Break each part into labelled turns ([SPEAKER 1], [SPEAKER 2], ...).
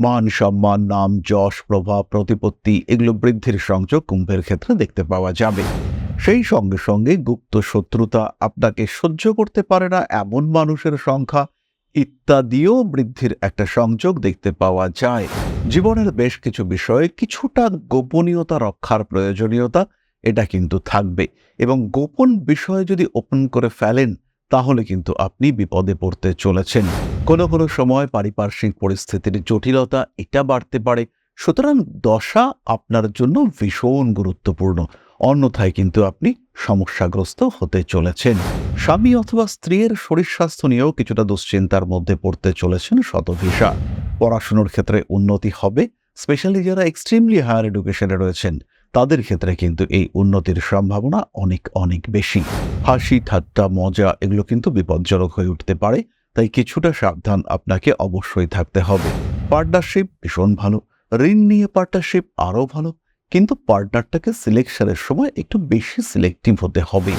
[SPEAKER 1] মান সম্মান, নাম, যশ, প্রভাব, প্রতিপত্তি এগুলো বৃদ্ধির সংযোগ কুম্ভের ক্ষেত্রে দেখতে পাওয়া যাবে। সেই সঙ্গে সঙ্গে গুপ্ত শত্রুতা আপনাকে সহ্য করতে পারে না এমন মানুষের সংখ্যা ইত্যাদিও বৃদ্ধির একটা সংযোগ দেখতে পাওয়া যায়। জীবনের বেশ কিছু বিষয়ে কিছুটা গোপনীয়তা রক্ষার প্রয়োজনীয়তা এটা কিন্তু থাকবে এবং গোপন বিষয় যদি ওপেন করে ফেলেন তাহলে কিন্তু আপনি বিপদে পড়তে চলেছেন। কোনো কোনো সময় পারিপার্শ্বিক পরিস্থিতির জটিলতা এটা বাড়তে পারে। সুতরাং দশা আপনার জন্য ভীষণ গুরুত্বপূর্ণ। অন্যথায় কিন্তু আপনি সমস্যাগ্রস্ত হতে চলেছেন। স্বামী অথবা স্ত্রীর শরীর স্বাস্থ্য নিয়েও কিছুটা দুশ্চিন্তার মধ্যে পড়তে চলেছেন শতভিসা। পড়াশুনোর ক্ষেত্রে উন্নতি হবে, স্পেশালি যারা এক্সট্রিমলি হায়ার এডুকেশনে রয়েছেন, তাদের ক্ষেত্রে কিন্তু এই উন্নতির সম্ভাবনা অনেক অনেক বেশি। হাসি, ঠাট্টা, মজা এগুলো কিন্তু বিপজ্জনক হয়ে উঠতে পারে। তাই কিছুটা সাবধান আপনাকে অবশ্যই থাকতে হবে। পার্টনারশিপ ভীষণ ভালো। ঋণ নিয়ে পার্টনারশিপ আরও ভালো। কিন্তু পার্টনারটাকে সিলেকশনের সময় একটু বেশি সিলেক্টিভ হতে হবে।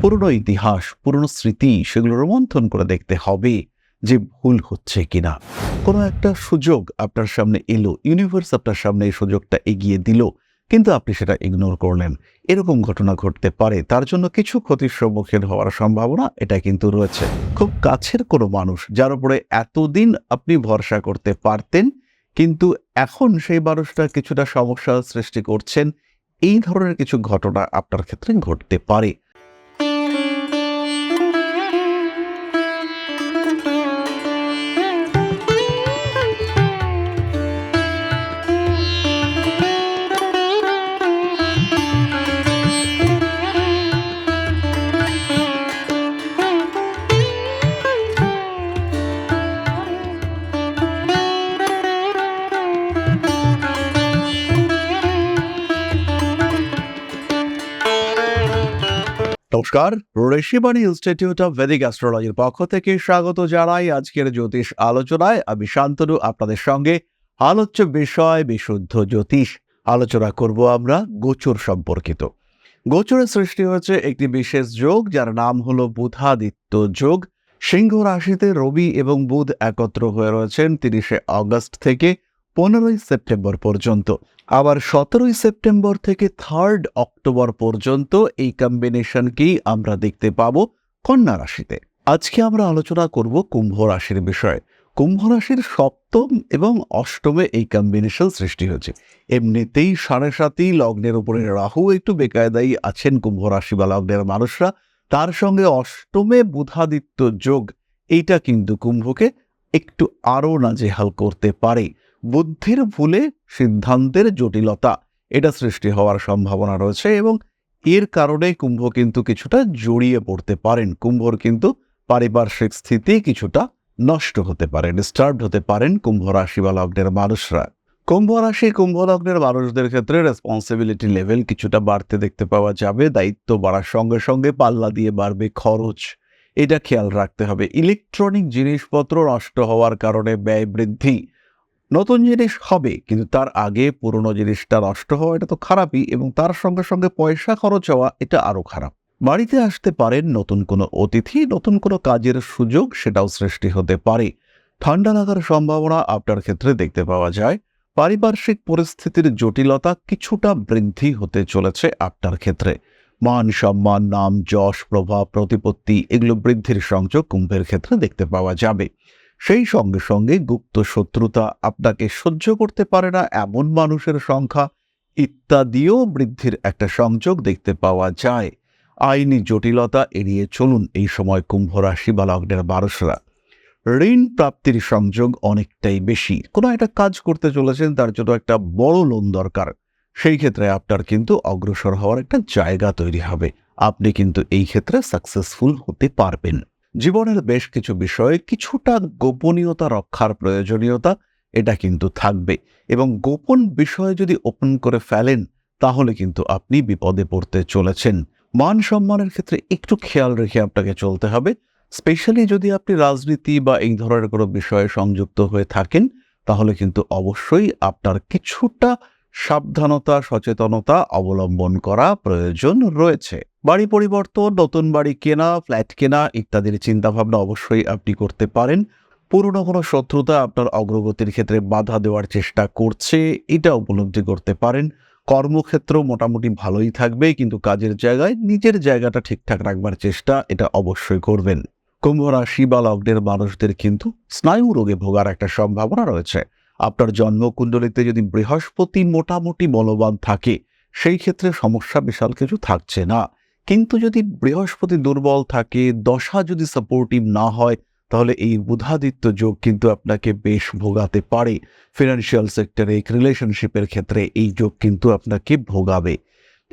[SPEAKER 1] পুরনো ইতিহাস, পুরনো স্মৃতি সেগুলো রোমন্থন করে দেখতে হবে যে ভুল হচ্ছে কিনা। কোনো একটা সুযোগ আপনার সামনে এলো ইউনিভার্স আপনার সামনে এই সুযোগটা এগিয়ে দিল। কিন্তু আপনি সেটা ইগনোর করলেন। এরকম ঘটনা ঘটতে পারে, তার জন্য কিছু ক্ষতির সম্মুখীন হওয়ার সম্ভাবনা এটা কিন্তু রয়েছে। খুব কাছের কোনো মানুষ যার উপরে এতদিন আপনি ভরসা করতে পারতেন, কিন্তু এখন সেই মানুষটা কিছুটা সমস্যার সৃষ্টি করছেন, এই ধরনের কিছু ঘটনা আপনার ক্ষেত্রে ঘটতে পারে। নমস্কার। ঋষিবাণী ইনস্টিটিউট অফ ভেদিক অ্যাস্ট্রোলজির পক্ষ থেকে স্বাগত জানাই আজকের জ্যোতিষ আলোচনায়। আমি শান্তনু, আপনাদের সঙ্গে আলোচ্য বিষয় বিশুদ্ধ জ্যোতিষ আলোচনা করব আমরা গোচর সম্পর্কিত। গোচরের সৃষ্টি হয়েছে একটি বিশেষ যোগ, যার নাম হলো বুধাদিত্য যোগ। সিংহ রাশিতে রবি এবং বুধ একত্র হয়ে রয়েছেন তিরিশে অগস্ট থেকে। পনেরোই সেপ্টেম্বর পর্যন্ত। আবার সতেরোই সেপ্টেম্বর থেকে থার্ড অক্টোবর পর্যন্ত এই কম্বিনেশনকেই আমরা দেখতে পাবো কন্যা রাশিতে। আজকে আমরা আলোচনা করব কুম্ভ রাশির বিষয়ে। কুম্ভ রাশির সপ্তম এবং অষ্টমে এই কম্বিনেশন সৃষ্টি হয়েছে। এমনিতেই সাড়ে সাতই লগ্নের উপরে রাহু একটু বেকায়দায়ী আছেন কুম্ভ রাশি বা লগ্নের মানুষরা। তার সঙ্গে অষ্টমে বুধাদিত্য যোগ, এইটা কিন্তু কুম্ভকে একটু আরও নাজেহাল করতে পারে। বুদ্ধির ভুলে সিদ্ধান্তের জটিলতা। এটা সৃষ্টি হওয়ার সম্ভাবনা রয়েছে এবং এর কারণে কুম্ভ কিন্তু কিছুটা জড়িয়ে পড়তে পারেন। কুম্ভর কিন্তু পারিপার্শ্বিক স্থিতি কিছুটা নষ্ট হতে পারে ডিস্টার্বড হতে পারেন কুম্ভ রাশি বা লগ্নের মানুষরা। কুম্ভ রাশি, কুম্ভ লগ্নের মানুষদের ক্ষেত্রে রেসপন্সিবিলিটি লেভেল কিছুটা বাড়তে দেখতে পাওয়া যাবে, দায়িত্ব বাড়ার সঙ্গে সঙ্গে পাল্লা দিয়ে বাড়বে খরচ। এটা খেয়াল রাখতে হবে। ইলেকট্রনিক জিনিসপত্র নষ্ট হওয়ার কারণে ব্যয় বৃদ্ধি। নতুন জিনিস হবে, কিন্তু তার আগে পুরনো জিনিসটা নষ্ট হওয়া এটা তো খারাপই এবং তার সঙ্গে সঙ্গে পয়সা খরচ হওয়া এটা আরও খারাপ। বাড়িতে আসতে পারেন নতুন কোনো অতিথি, নতুন কোনো কাজের সুযোগ সেটাও সৃষ্টি হতে পারে। ঠান্ডা লাগার সম্ভাবনা আপনার ক্ষেত্রে দেখতে পাওয়া যায়। পারিপার্শ্বিক পরিস্থিতির জটিলতা কিছুটা বৃদ্ধি হতে চলেছে আপনার ক্ষেত্রে। মান সম্মান, নাম, যশ, প্রভাব, প্রতিপত্তি এগুলো বৃদ্ধির সংযোগ কুম্ভের ক্ষেত্রে দেখতে পাওয়া যাবে। সেই সঙ্গে সঙ্গে গুপ্ত শত্রুতা আপনাকে সহ্য করতে পারে না এমন মানুষের সংখ্যা ইত্যাদিও বৃদ্ধির একটা সংযোগ দেখতে পাওয়া যায়। আইনি জটিলতা এড়িয়ে চলুন এই সময় কুম্ভ রাশি বা লগ্নের মানুষরা ঋণ প্রাপ্তির সংযোগ অনেকটাই বেশি। কোনো একটা কাজ করতে চলেছেন, তার জন্য একটা বড় লোন দরকার। সেই ক্ষেত্রে আপনার কিন্তু অগ্রসর হওয়ার একটা জায়গা তৈরি হবে। আপনি কিন্তু এই ক্ষেত্রে সাকসেসফুল হতে পারবেন। জীবনের বেশ কিছু বিষয়ে কিছুটা গোপনীয়তা রক্ষার প্রয়োজনীয়তা এটা কিন্তু থাকবে। এবং গোপন বিষয় যদি ওপেন করে ফেলেন, তাহলে কিন্তু আপনি বিপদে পড়তে চলেছেন। মান সম্মানের ক্ষেত্রে একটু খেয়াল রেখে আপনাকে চলতে হবে। স্পেশালি যদি আপনি রাজনীতি বা এই ধরনের কোনো বিষয়ে সংযুক্ত হয়ে থাকেন, তাহলে কিন্তু অবশ্যই আপনার কিছুটা সাবধানতা, সচেতনতা অবলম্বন করা প্রয়োজন রয়েছে। বাড়ি পরিবর্তন, নতুন বাড়ি কেনা, ফ্ল্যাট কেনা ইত্যাদির চিন্তাভাবনা অবশ্যই আপনি করতে পারেন। পুরনো কোনো শত্রুতা আপনার অগ্রগতির ক্ষেত্রে বাধা দেওয়ার চেষ্টা করছে, এটা উপলব্ধি করতে পারেন। কর্মক্ষেত্র মোটামুটি ভালোই থাকবে, কিন্তু কাজের জায়গায় নিজের জায়গাটা ঠিকঠাক রাখবার চেষ্টা এটা অবশ্যই করবেন। কুম্ভ রাশি বা লগ্নের মানুষদের কিন্তু স্নায়ু রোগে ভোগার একটা সম্ভাবনা রয়েছে। আপনার জন্মকুণ্ডলিতে যদি বৃহস্পতি মোটামুটি বলবান থাকে, সেই ক্ষেত্রে সমস্যা বিশাল কিছু থাকছে না। কিন্তু যদি বৃহস্পতি দুর্বল থাকে, দশা যদি সাপোর্টিভ না হয়, তাহলে এই বুধাদিত্য যোগ কিন্তু আপনাকে বেশ ভোগাতে পারে। ফিনান্সিয়াল সেক্টরে রিলেশনশিপের ক্ষেত্রে এই যোগ কিন্তু আপনাকে ভোগাবে।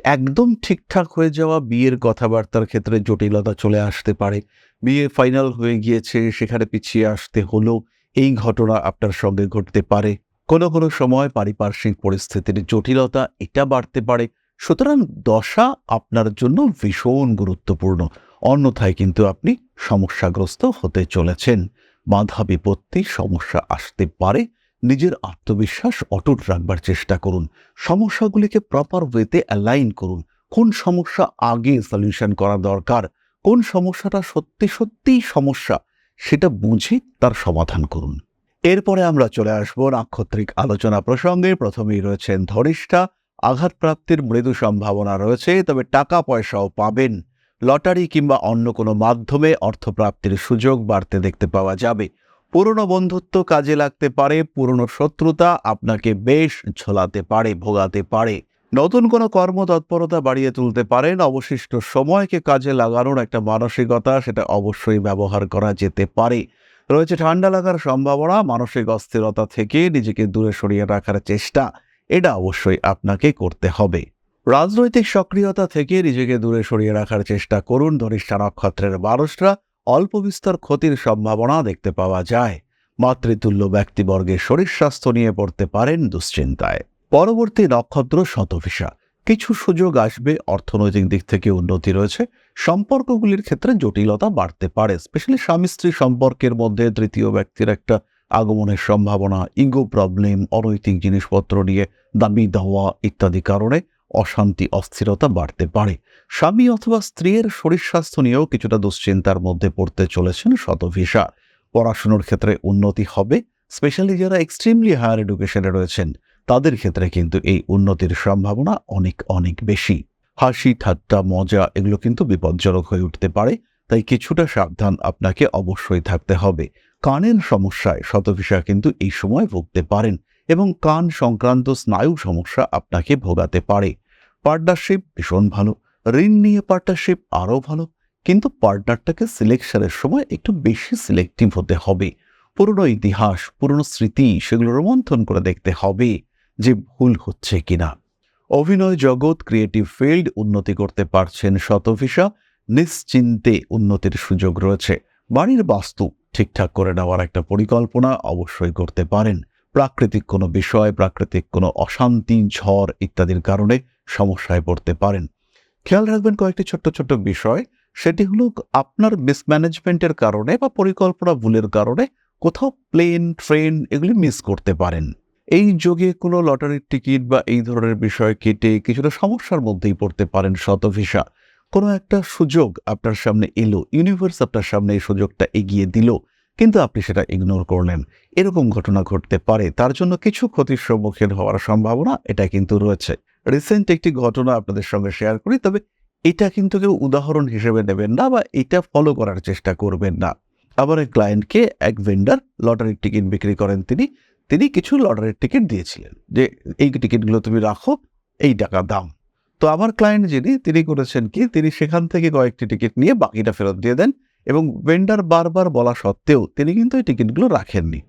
[SPEAKER 1] একদম ঠিকঠাক হয়ে যাওয়া বিয়ের কথাবার্তার ক্ষেত্রে জটিলতা চলে আসতে পারে। বিয়ে ফাইনাল হয়ে গিয়েছে, সেখানে পিছিয়ে আসতে হলো এই ঘটনা আপনার সঙ্গে ঘটতে পারে। কোনো কোনো সময় পারিপার্শ্বিক পরিস্থিতির জটিলতা এটা বাড়তে পারে। সুতরাং দশা আপনার জন্য ভীষণ গুরুত্বপূর্ণ। অন্যথায় কিন্তু আপনি সমস্যাগ্রস্ত হতে চলেছেন। বাধা বিপত্তি, সমস্যা আসতে পারে। নিজের আত্মবিশ্বাস অটুট রাখবার চেষ্টা করুন। সমস্যাগুলিকে প্রপার ওয়েতে অ্যালাইন করুন। কোন সমস্যা আগে সলিউশন করা দরকার? কোন সমস্যাটা সত্যি সত্যিই সমস্যা? সেটা বুঝে তার সমাধান করুন। এরপরে আমরা চলে আসব নাক্ষত্রিক আলোচনা প্রসঙ্গে। প্রথমেই রয়েছেন ধরিষ্ঠা। আঘাতপ্রাপ্তির মৃদু সম্ভাবনা রয়েছে, তবে টাকা পয়সাও পাবেন। লটারি কিংবা অন্য কোনো মাধ্যমে অর্থপ্রাপ্তির সুযোগ বাড়তে দেখতে পাওয়া যাবে। পুরনো বন্ধুত্ব কাজে লাগতে পারে, পুরনো শত্রুতা আপনাকে বেশ ঝোলাতে পারে, ভোগাতে পারে। নতুন কোনো কর্মতৎপরতা বাড়িয়ে তুলতে পারেন, অবশিষ্ট সময়কে কাজে লাগানোর একটা মানসিকতা সেটা অবশ্যই ব্যবহার করা যেতে পারে। রয়েছে ঠান্ডা লাগার সম্ভাবনা, মানসিক অস্থিরতা থেকে নিজেকে দূরে সরিয়ে রাখার চেষ্টা। এটা অবশ্যই আপনাকে করতে হবে। রাজনৈতিক সক্রিয়তা থেকে নিজেকে দূরে সরিয়ে রাখার চেষ্টা করুন। ধনিষ্ঠা নক্ষত্রের মানুষরা অল্প বিস্তর ক্ষতির সম্ভাবনা দেখতে পাওয়া যায়। মাতৃতুল্য ব্যক্তিবর্গের শরীর স্বাস্থ্য নিয়ে পড়তে পারেন দুশ্চিন্তায়। পরবর্তী নক্ষত্র শতভিসা। কিছু সুযোগ আসবে, অর্থনৈতিক দিক থেকে উন্নতি রয়েছে, সম্পর্কগুলির ক্ষেত্রে জটিলতা বাড়তে পারে। স্পেশালি স্বামী স্ত্রী সম্পর্কের মধ্যে তৃতীয় ব্যক্তির একটা আগমনের সম্ভাবনা, ইগো প্রবলেম, অনৈতিক জিনিসপত্র নিয়ে দাবি দাওয়া ইত্যাদি কারণে অশান্তি, অস্থিরতা বাড়তে পারে। স্বামী অথবা স্ত্রীর শরীর স্বাস্থ্য নিয়েও কিছুটা দুশ্চিন্তার মধ্যে পড়তে চলেছেন শতভিসা। পড়াশুনোর ক্ষেত্রে উন্নতি হবে, স্পেশালি যারা এক্সট্রিমলি হায়ার এডুকেশনে রয়েছেন, তাদের ক্ষেত্রে কিন্তু এই উন্নতির সম্ভাবনা অনেক অনেক বেশি। হাসি, ঠাট্টা, মজা এগুলো কিন্তু বিপজ্জনক হয়ে উঠতে পারে, তাই কিছুটা সাবধান আপনাকে অবশ্যই থাকতে হবে। কানের সমস্যায় শতভিসা কিন্তু এই সময় ভুগতে পারেন। এবং কান সংক্রান্ত স্নায়ু সমস্যা আপনাকে ভোগাতে পারে। পার্টনারশিপ ভীষণ ভালো। ঋণ নিয়ে পার্টনারশিপ আরও ভালো। কিন্তু পার্টনারটাকে সিলেকশনের সময় একটু বেশি সিলেক্টিভ হতে হবে। পুরনো ইতিহাস, পুরনো স্মৃতি সেগুলো রোমন্থন করে দেখতে হবে যে ভুল হচ্ছে কিনা। অভিনয় জগৎ ক্রিয়েটিভ ফিল্ড উন্নতি করতে পারছেন শতভিসা। নিশ্চিন্তে উন্নতির সুযোগ রয়েছে। বাড়ির বাস্তু ঠিকঠাক করে নেওয়ার একটা পরিকল্পনা অবশ্যই করতে পারেন। প্রাকৃতিক কোনো বিষয়, প্রাকৃতিক কোনো অশান্তি, ঝড় ইত্যাদির কারণে সমস্যায় পড়তে পারেন। খেয়াল রাখবেন কয়েকটি ছোট্ট ছোট্ট বিষয়। সেটি হলো আপনার মিসম্যানেজমেন্টের কারণে বা পরিকল্পনা ভুলের কারণে কোথাও প্লেন ট্রেন এগুলি মিস করতে পারেন। এই যোগে কোনো লটারির টিকিট বা এই ধরনের বিষয় কেটে কিছুটা সমস্যার মধ্যেই পড়তে পারেন শতভিসা কোনো একটা সুযোগ আপনার সামনে এলো ইউনিভার্স আপনার সামনে এই সুযোগটা এগিয়ে দিল। কিন্তু আপনি সেটা ইগনোর করলেন। এরকম ঘটনা ঘটতে পারে, তার জন্য কিছু ক্ষতির সম্মুখীন হওয়ার সম্ভাবনা এটা কিন্তু রয়েছে। রিসেন্ট একটি ঘটনা আপনাদের সঙ্গে শেয়ার করি, তবে এটা কিন্তু কেউ উদাহরণ হিসেবে নেবেন না বা এটা ফলো করার চেষ্টা করবেন না। আবার এক ক্লায়েন্টকে এক ভেন্ডার লটারির টিকিট বিক্রি করেন তিনি। তিনি কিছু লটারির টিকিট দিয়েছিলেন যে, এই টিকিটগুলো তুমি রাখো, এই টাকা দাম তো আমার ক্লায়েন্ট যিনি, তিনি করেছেন কি, তিনি সেখান থেকে কয়েকটি টিকিট নিয়ে বাকিটা ফেরত দিয়ে দেন। এবং ভেন্ডার বারবার বলা সত্ত্বেও তিনি কিন্তু এই টিকিটগুলো রাখেননি।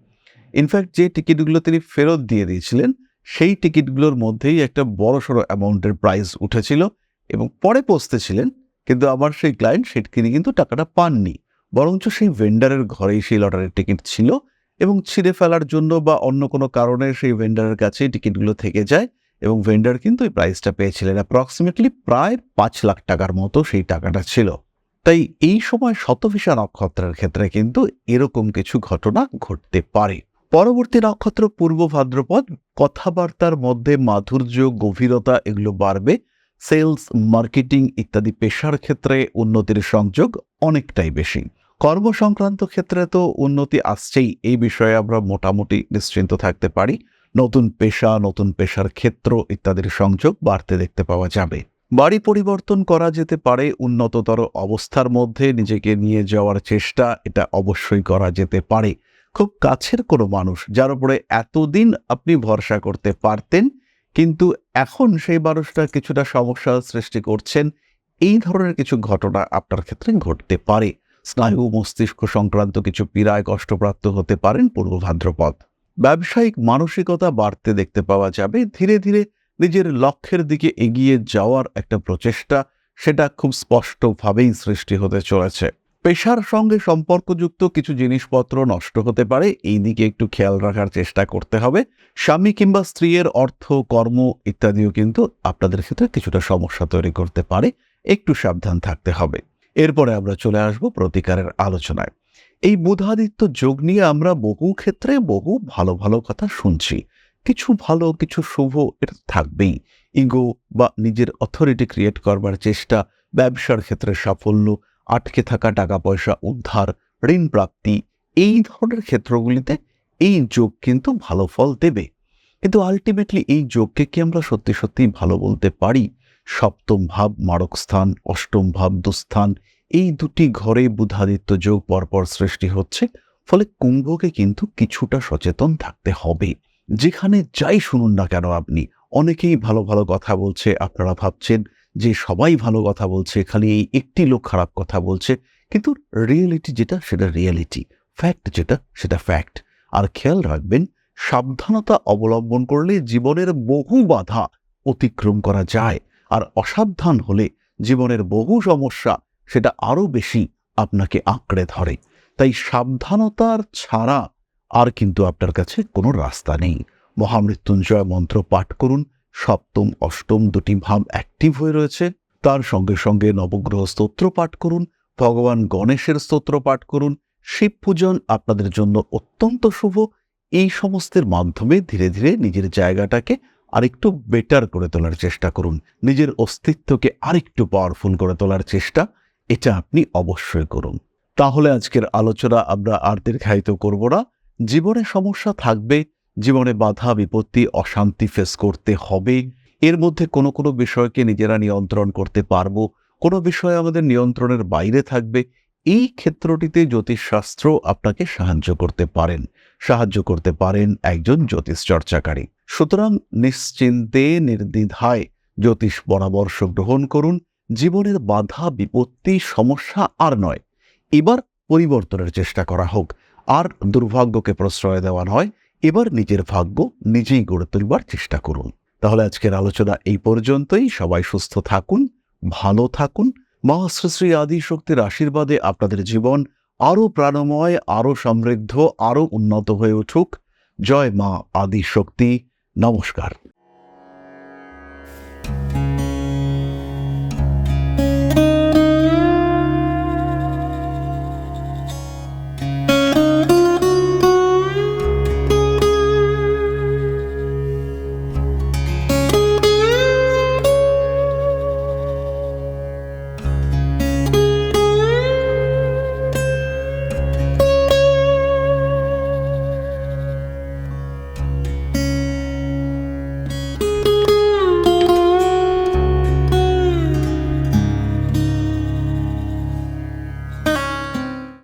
[SPEAKER 1] ইনফ্যাক্ট যে টিকিটগুলো তিনি ফেরত দিয়ে দিয়েছিলেন, সেই টিকিটগুলোর মধ্যেই একটা বড়সড় অ্যামাউন্টের প্রাইস উঠেছিল এবং পরে পৌঁছতেছিলেন কিন্তু আমার সেই ক্লায়েন্ট সেট তিনি কিন্তু টাকাটা পাননি। বরঞ্চ সেই ভেন্ডারের ঘরেই সেই লটারির টিকিট ছিল এবং ছিঁড়ে ফেলার জন্য বা অন্য কোনো কারণে সেই ভেন্ডারের কাছে টিকিটগুলো থেকে যায় এবং ভেন্ডার কিন্তু এই প্রাইসটা পেয়েছিলেন। অ্যাপ্রক্সিমেটলি প্রায় পাঁচ লাখ টাকার মতো সেই টাকাটা ছিল। তাই এই সময় শতভিসা নক্ষত্রের ক্ষেত্রে কিন্তু এরকম কিছু ঘটনা ঘটতে পারে। পরবর্তী নক্ষত্র পূর্ব ভাদ্রপদ, কথাবার্তার মধ্যে মাধুর্য, গভীরতা এগুলো বাড়বে। সেলস, মার্কেটিং ইত্যাদি পেশার ক্ষেত্রে উন্নতির সংযোগ অনেকটাই বেশি। কর্ম সংক্রান্ত ক্ষেত্রে তো উন্নতি আসছেই, এই বিষয়ে আমরা মোটামুটি নিশ্চিন্ত থাকতে পারি। নতুন পেশা, নতুন পেশার ক্ষেত্র ইত্যাদির সংযোগ বাড়তে দেখতে পাওয়া যাবে। বাড়ি পরিবর্তন করা যেতে পারে উন্নততর অবস্থার মধ্যে নিজেকে নিয়ে যাওয়ার চেষ্টা এটা অবশ্যই করা যেতে পারে। খুব কাছের কোনো মানুষ যার উপরে এতদিন আপনি ভরসা করতে পারতেন, কিন্তু এখন সেই মানুষটা কিছুটা সমস্যার সৃষ্টি করছেন, এই ধরনের কিছু ঘটনা আপনার ক্ষেত্রে ঘটতে পারে। স্নায়ু মস্তিষ্ক সংক্রান্ত কিছু পীড়ায় কষ্টপ্রাপ্ত হতে পারেন পূর্ব ভাদ্রপদ। ব্যবসায়িক মানসিকতা বাড়তে দেখতে পাওয়া যাবে, ধীরে ধীরে নিজের লক্ষ্যের দিকে এগিয়ে যাওয়ার একটা প্রচেষ্টা, সেটা খুব স্পষ্টভাবেই সৃষ্টি হতে চলেছে। পেশার সঙ্গে সম্পর্কযুক্ত কিছু জিনিসপত্র নষ্ট হতে পারে, এই দিকে একটু খেয়াল রাখার চেষ্টা করতে হবে। স্বামী কিংবা স্ত্রীর অর্থ, কর্ম ইত্যাদিও কিন্তু আপনাদের ক্ষেত্রে কিছুটা সমস্যা তৈরি করতে পারে, একটু সাবধান থাকতে হবে। এরপরে আমরা চলে আসব প্রতিকারের আলোচনায়। এই বুধাদিত্য যোগ নিয়ে আমরা বহু ক্ষেত্রে বহু ভালো ভালো কথা শুনছি। কিছু ভালো, কিছু শুভ এটা থাকবেই। ইগো বা নিজের অথরিটি ক্রিয়েট করবার চেষ্টা, ব্যবসার ক্ষেত্রে সাফল্য, আটকে থাকা টাকা পয়সা, উদ্ধার, ঋণ প্রাপ্তি, এই ধরনের ক্ষেত্রগুলিতে এই যোগ কিন্তু ভালো ফল দেবে। কিন্তু আলটিমেটলি এই যোগকে কি আমরা সত্যি সত্যি ভালো বলতে পারি? সপ্তম ভাব, মারক স্থান, অষ্টম ভাব, দুস্থান, এই দুটি ঘরে বুধাদিত্য যোগ পরপর সৃষ্টি হচ্ছে, ফলে কুম্ভকে কিন্তু কিছুটা সচেতন থাকতে হবে। যেখানে যাই শুনুন না কেন আপনি, অনেকেই ভালো ভালো কথা বলছে, আপনারা ভাবছেন যে সবাই ভালো কথা বলছে, খালি এই একটি লোক খারাপ কথা বলছে, কিন্তু রিয়েলিটি যেটা সেটা রিয়েলিটি ফ্যাক্ট যেটা সেটা ফ্যাক্ট আর খেয়াল রাখবেন, সাবধানতা অবলম্বন করলে জীবনের বহু বাধা অতিক্রম করা যায়, আর অসাবধান হলে জীবনের বহু সমস্যা সেটা আরও বেশি আপনাকে আঁকড়ে ধরে। তাই সাবধানতার ছাড়া আর কিন্তু আপনার কাছে কোনো রাস্তা নেই। মহামৃত্যুঞ্জয় মন্ত্র পাঠ করুন। সপ্তম, অষ্টম দুটি ভাব অ্যাক্টিভ হয়ে রয়েছে। তার সঙ্গে সঙ্গে নবগ্রহ স্তোত্র পাঠ করুন। ভগবান গণেশের স্তোত্র পাঠ করুন। শিব পূজন আপনাদের জন্য অত্যন্ত শুভ। এই সমস্তের মাধ্যমে ধীরে ধীরে নিজের জায়গাটাকে আরেকটু বেটার করে তোলার চেষ্টা করুন। নিজের অস্তিত্বকে আরেকটু পাওয়ারফুল করে তোলার চেষ্টা, এটা আপনি অবশ্যই করুন। তাহলে আজকের আলোচনা আমরা আর দীর্ঘায়িত করব না। জীবনে সমস্যা থাকবে, জীবনে বাধা, বিপত্তি, অশান্তি ফেস করতে হবে। এর মধ্যে কোনো কোনো বিষয়কে নিজেরা নিয়ন্ত্রণ করতে পারব, কোনো বিষয় আমাদের নিয়ন্ত্রণের বাইরে থাকবে। এই ক্ষেত্রটিতে জ্যোতিষশাস্ত্র আপনাকে সাহায্য করতে পারেন, সাহায্য করতে পারেন একজন জ্যোতিষ চর্চাকারী। সুতরাং নিশ্চিন্তে, নির্দ্বিধায় জ্যোতিষ পরামর্শ গ্রহণ করুন, জীবনের বাধা, বিপত্তি, সমস্যা আর নয়। এবার পরিবর্তনের চেষ্টা করা হোক। আর দুর্ভাগ্যকে প্রশ্রয় দেওয়া নয়, এবার নিজের ভাগ্য নিজেই গড়ে তুলবার চেষ্টা করুন। তাহলে আজকের আলোচনা এই পর্যন্তই। সবাই সুস্থ থাকুন, ভালো থাকুন। মা আদি শক্তির আশীর্বাদে আপনাদের জীবন আরও প্রাণময়, আরও সমৃদ্ধ, আরও উন্নত হয়ে উঠুক। জয় মা আদি শক্তি নমস্কার।